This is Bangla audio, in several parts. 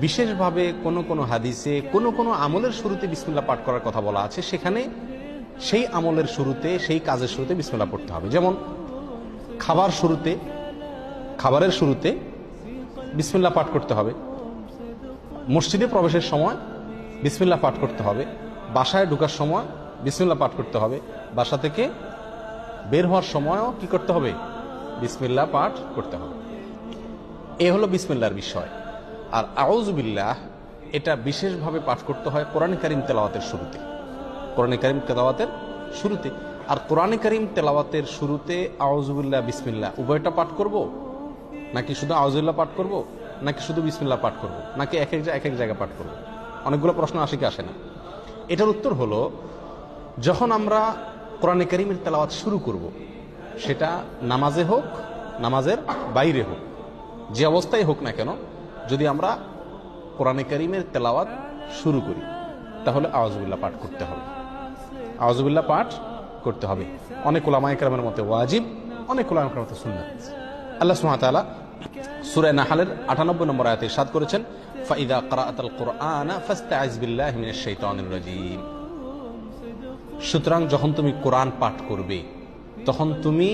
বিশেষভাবে কোনো কোনো হাদিসে, কোনো কোনো আমলের শুরুতে বিসমিল্লা পাঠ করার কথা বলা আছে। সেখানে সেই আমলের শুরুতে, সেই কাজের শুরুতে বিসমিল্লাহ পড়তে হবে। যেমন খাবার শুরুতে, খাবারের শুরুতে বিসমিল্লা পাঠ করতে হবে। মসজিদে প্রবেশের সময় বিসমিল্লা পাঠ করতে হবে। বাসায় ঢোকার সময় বিসমিল্লাহ পাঠ করতে হবে। বাসা থেকে বের হওয়ার সময়ও কি করতে হবে? বিসমিল্লা পাঠ করতে হবে। এ হলো বিসমিল্লার বিষয়। আর আউজবিল্লাহ এটা বিশেষভাবে পাঠ করতে হয় কোরআন করিম তেলাওয়াতের শুরুতে। কোরআন করিম তেলাওয়াতের শুরুতে। আর কোরআন করিম তেলাওয়াতের শুরুতে আউজবিল্লাহ বিসমিল্লা উভয়টা পাঠ করব? নাকি শুধু আউজুল্লাহ পাঠ করব? নাকি শুধু বিসমিল্লা পাঠ করব? নাকি এক এক এক এক জায়গায় পাঠ করব? অনেকগুলো প্রশ্ন আসে কি আসে না। এটার উত্তর হলো, যখন আমরা কোরআনে করিমের তেলাওয়াত শুরু করব, সেটা নামাজে হোক, নামাজের বাইরে হোক, যে অবস্থায় হোক না কেন যদি আমরা কোরআনে করিমের তেলাওয়াত শুরু করি, তাহলে আওয়াজবিল্লাহ পাঠ করতে হবে। আওয়াজবিল্লাহ পাঠ করতে হবে। অনেক ওলামায় কেরামের মতে ওয়াজিব, অনেক ওলামায় কেরামের মতে সুন্নাত। আল্লাহ সুবহানাহু সুরায় নাহালের আটানব্বই নম্বর আয়াতে সাদ করেছেন সুতরাং যখন তুমি কোরআন পাঠ করবে, তখন তুমি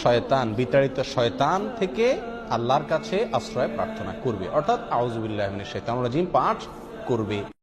শয়তান, বিতাড়িত শয়তান থেকে আল্লাহর কাছে আশ্রয় প্রার্থনা করবে। অর্থাৎ আউজুবিল্লাহ শেতানুরাজিম রাজিম পাঠ করবে।